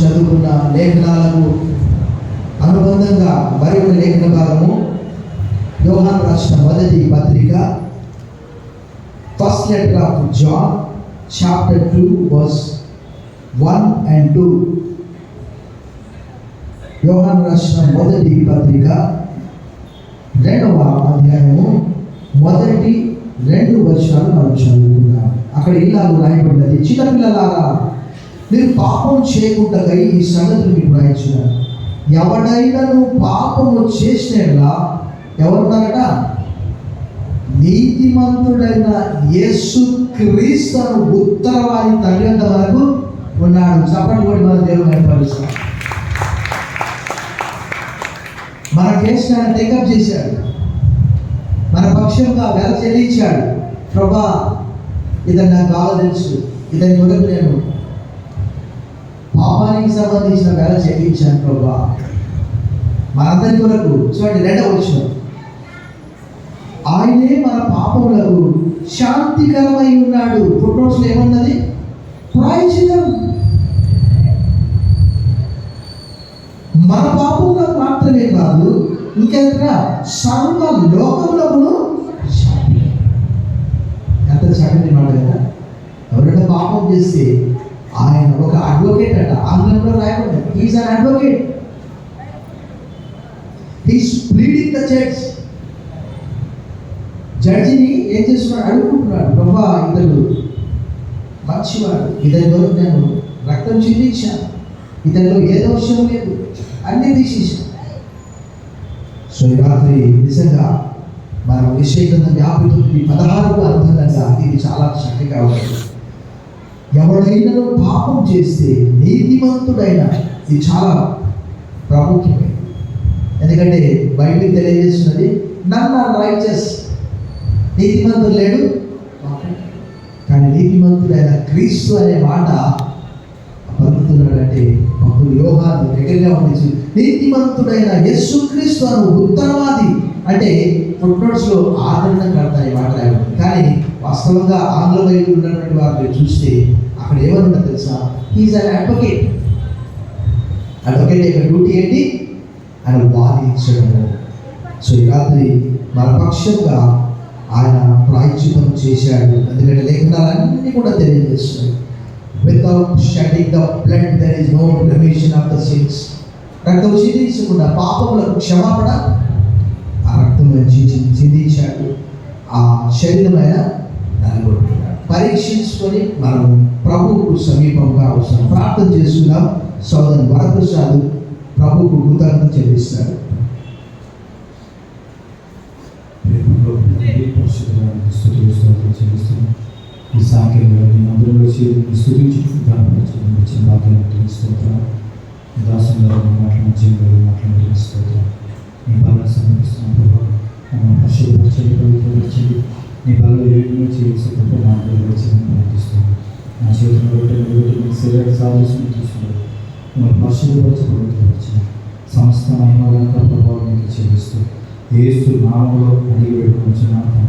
చదువుకున్న లేఖనాలకు అనుబంధంగా మరి ఒక లేఖన భాగము. యోహాన్ రాష్ట్ర మొదటి పత్రిక. First letter of John chapter two verse one and two Yohan రాష్ట్ర మొదటి పత్రిక. రెండవ అధ్యాయము. మొదటి రెండు వర్షాలు మనం చదువుకున్నాం అక్కడ ఇలా రాయబడినది. చిన్నపిల్లలారా మీరు పాపం చేయకుండా ఈ సంగతులు మీకు రాయించినారు ఎవడైనా నువ్వు పాపము చేసినలా ఎవరున్నారట? నీతిమంతుడైన యేసు క్రీస్తును ఉత్తరవాది తగినంత వరకు ఉన్నాడు. చప్పటి కూడా మన దేవుడు ఏర్పరుస్తాం మన కేసును ఆయన టేకప్ చేశాడు. మన పక్షంగా వెల చెల్లించాడు. ప్రభా ఇతను నాకు కావాలో తెలుసు. ఇతని కొరకు నేను పాపానికి సంబంధించిన వేల చెల్లించాను ప్రభా. మనందరి కొరకు చూడండి రెండవ వచ్చిన ఆయనే మన పాపములకు శాంతికరమై ఉన్నాడు. ఫోటోస్లో ఏమన్నది? ప్రాయచితం మన పాపములకు మాత్రమే కాదు ఇంకెక్కడ సర్వ లోకములకును శాంతి. ఎంత చక్కటి మాట కదా. ఎవరైనా పాపం చేస్తే ఆంగ్లంలో రాయబడింది he's an advocate he's pleading the judge జడ్జిని ఏం చేస్తున్నాడు? అడుగుకుంటున్నాడు. ప్రభా ఇతడు మంచివాడు ఇతని నేను రక్తం చిందించాను. ఇతనిలో ఏ దోషం లేదు. అన్ని తీసేసాను సో ఈ రాత్రి నిజంగా మనం విషయంగా యాభై తొమ్మిది పదహారు అర్థంగా ఇది చాలా చక్కగా ఉంటుంది ఎవడైనా పాపం చేస్తే నీతిమంతుడైన ఇది చాలా ప్రాముఖ్యమైనది. ఎందుకంటే బైబిల్ తెలియజేస్తున్నది నన్ను రైచస్ నీతిమంతుడు లేడు కానీ నీతిమంతుడైన క్రీస్తు అనే మాట పలుకుతున్నాడంటే భక్తులు యోగాలు దగ్గరగా ఉండేసి నీతిమంతుడైన యస్సు క్రీస్తు అను ఉత్తరవాది. అంటే ఫుట్నోట్స్లో ఆదరణ కడతాయి మాట కానీ వాస్తవంగా ఆంగ్ల వైపు ఉన్నటువంటి వారిని చూస్తే అక్కడ ఏమన్నా తెలుసా? హీజ్ అన్ అడ్వకేట్ అడ్వకేట్ యొక్క డ్యూటీ ఏంటి? ఆయన వాదించడము. సో ఈ రాత్రి పక్షంగా ఆయన ప్రాయచితం చేశాడు. ఎందుకంటే లేఖనాలన్నీ కూడా తెలియజేస్తున్నాయి. Without shedding the blood there is no remission of the sins రక్తం చిందించకుండా పాపములకు క్షమాపణ. ఆ రక్తం చిందించాడు. ఆ శరీరమైన పరీక్షించుకొని మనం ప్రభువుకు సమీపంగా అవసరం. ప్రార్థన చేసుకుందాం. సోదరి వరప్రసాద్ ప్రభువుకు కృతజ్ఞత చెల్లిస్తాడు ఈ సాంకేతిక నీ మందిరంలో చేరి నీ వచ్చిన భాగ్యానికి స్తోత్రాలు గారు మాట్లాడిన మాట్లాడిన సమర్పిస్తున్న నీ పనులు ఏడులో చేసి నా దగ్గర వచ్చి ప్రార్థిస్తున్నాను నా చేతులు రొట్టెలు రొట్టె మీ శరీర సాదృశ్యం తీసుకుని మమ్మల్ని పరిశుద్ధపరచ సమస్త మహిమలంతా ప్రభావం మీకు చెల్లిస్తూ ఏసు నామంలో అడిగి పెట్టుకుంటున్నాను తండ్రి